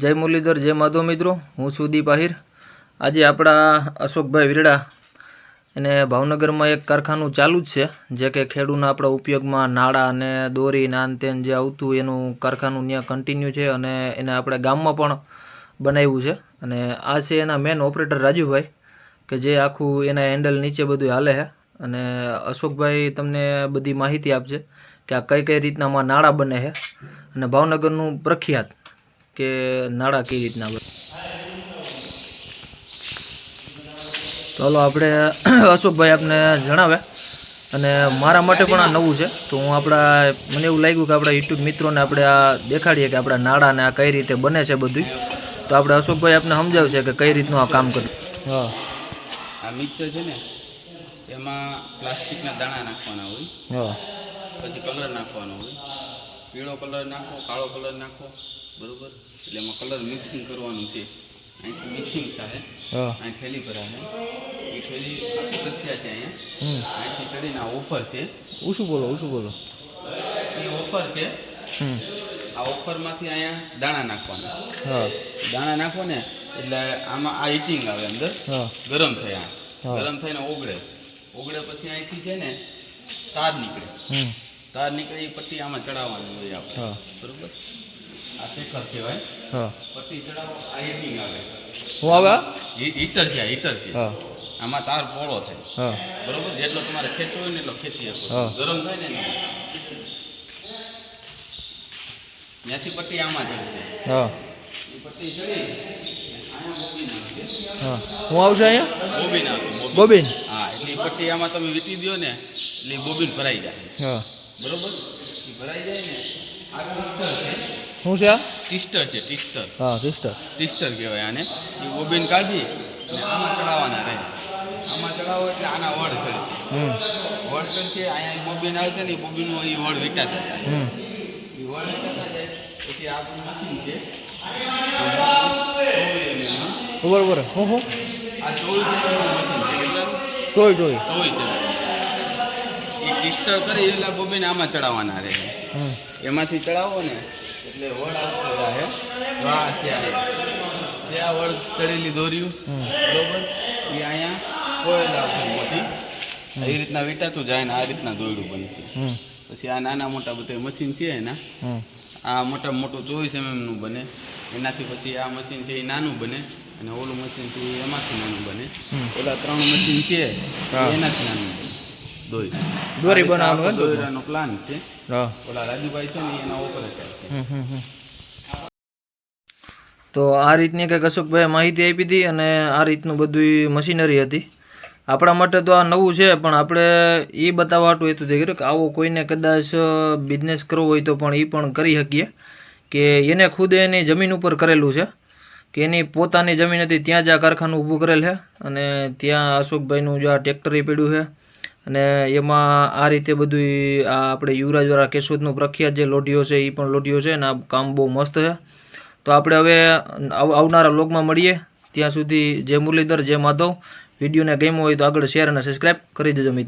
જય મુરલીધર, જય માધવ મિત્રો. હું છું દીપ આહિર. આજે આપણા અશોકભાઈ વિરડા એને ભાવનગરમાં એક કારખાનું ચાલુ જ છે, જે કે ખેડૂના આપણા ઉપયોગમાં નાળા અને દોરી નાન તેન જે આવતું એનું કારખાનું ત્યાં કન્ટિન્યુ છે અને એને આપણે ગામમાં પણ બનાવ્યું છે. અને આ છે એના મેન ઓપરેટર રાજુભાઈ, કે જે આખું એના હેન્ડલ નીચે બધું હાલે છે. અને અશોકભાઈ તમને બધી માહિતી આપશે કે આ કઈ કઈ રીતના આમાં નાળા બને છે અને ભાવનગરનું પ્રખ્યાત. કે નાળા કઈ રીતના ચાલો આપણે અશોકભાઈ આપને જણાવે. અને મારા માટે પણ આ નવું છે. તો હું આપણા મને એવું લાગ્યું કે આપણા યુટ્યુબ મિત્રોને આપણે આ દેખાડીએ કે આપણા નાળાને આ કઈ રીતે બને છે બધું તો આપણે અશોકભાઈ આપને સમજાવશે કે કઈ રીતનું આ કામ કર્યું. હા. આ મિક્સર છે ને એમાં પ્લાસ્ટિકના દાણા નાખવાના હોય. હા. પછી કલર નાખવાનો હોય. પીળો કલર નાખો કાળો કલર નાખો બરોબર? એટલે એમાં કલર મિક્સિંગ કરવાનું છે. અહીંથી મિક્સિંગ થાય. અહીં થેલી ભરાશે એ થેલી આખી છે અહીંયા. અહીંથી ચડીને આ ઓફર છે. ઓછું બોલો ઓછું બોલો. એ ઓફર છે. આ ઓફરમાંથી અહીંયા દાણા નાખવાના. હા. દાણા નાખો ને એટલે આમાં આ હીટિંગ આવે અંદર. ગરમ થયા ગરમ થઈને ઓગળે. ઓગળે પછી અહીંથી છે ને તાર નીકળે. તાર નીકળે એ પટ્ટી આમાં ચડાવવાની હોય આપણે. બરોબર? આ શેખર કહેવાય. હા. પટ્ટી ચડાવો આ હીટિંગ આવે. હું આવે? હીટર છે હીટર છે. આમાં તાર પોળો થાય. બરોબર? જેટલો તમારે ખેંચવો હોય ને એટલો ખેંચી શકો ગરમ થાય ને ત્યાંથી પટ્ટી આમાં ચડશે. હા. પટ્ટી ચડી હા. આવશે અહીંયા? Bobbin bobbin bobbin? હા એટલે પટ્ટી આમાં તમે વીતી દો ને એટલે બોબીન ભરાઈ જાય. હા. બરોબર? એ ભરાઈ જાય ને આ ટિસ્ટર છે શું છે આ? ટિસ્ટર છે ટિસ્ટર. હા ટિસ્ટર. ટિસ્ટર કહેવાય આને. એ બોબીન કાઢી અને આમાં ચડાવવાના રહે. આમાં ચડાવો એટલે આના વડ ચડશે વડ ચડશે અહીંયા એ આવે છે ને એ બોબીનનું એ વડ વીટાતા જાય હમ. એ વડ વીટાતા જાય પછી આ આપણું મશીન છે. બરોબર હું હું? આ ચોવીસ મશીન છે કેટલાનું? જોઈ જોઈ ચોવીસ એ ટિસ્ટર કરી એટલે બોબીન આમાં ચડાવવાના રહે. એમાંથી ચડાવો ને એટલે વડ આવતો રહે. વાહ આ વડ ચડેલી દોર્યું બરોબર? એ અહીંયા કોયલ આવશે મોટી. એ રીતના વીટાતું જાય ને આ રીતના દોરડું બનશે પછી આ નાના મોટા બધા મશીન છે એના. આ મોટા મોટું ચોવીસનું બને. એનાથી પછી આ મશીન છે એ નાનું બને. અને ઓલું મશીન છે એમાંથી નાનું બને. ઓલા ત્રણ મશીન છે એનાથી નાનું બને. દોરી. દોરી બનાવવાનું આખો હોય ને દોયરાનો પ્લાન છે. ઓલા રાજુભાઈ છે ને એના ઓપરેટર છે. હમ હમ હમ. તો આ રીતની કંઈક અશોકભાઈ માહિતી આપી હતી અને આ રીતનું બધું મશીનરી હતી. આપણા માટે તો આ નવું છે પણ આપણે એ બતાવવા તો હતું કર્યું કે આવો કોઈને કદાચ બિઝનેસ કરવો હોય તો પણ એ પણ કરી શકીએ. કે એને ખુદ એની જમીન ઉપર કરેલું છે. કે એની પોતાની જમીન હતી ત્યાં જ આ કારખાનું ઊભું કરેલ છે. અને ત્યાં અશોકભાઈનું જે આ ટ્રેક્ટરી પડ્યું છે અને એમાં આ રીતે બધું આ આપણે યુવરાજવાળા કેશોદનું પ્રખ્યાત જે લોઢીઓ છે એ પણ લોઢીઓ છે અને આ કામ બહુ મસ્ત છે. તો આપણે હવે આવનારા વ્લોગમાં મળીએ. ત્યાં સુધી જે મુરલીધર જે માધવ. વિડીયોને ગમ્યો હોય તો આગળ શેર અને સબસ્ક્રાઈબ કરી દેજો મિત્રો.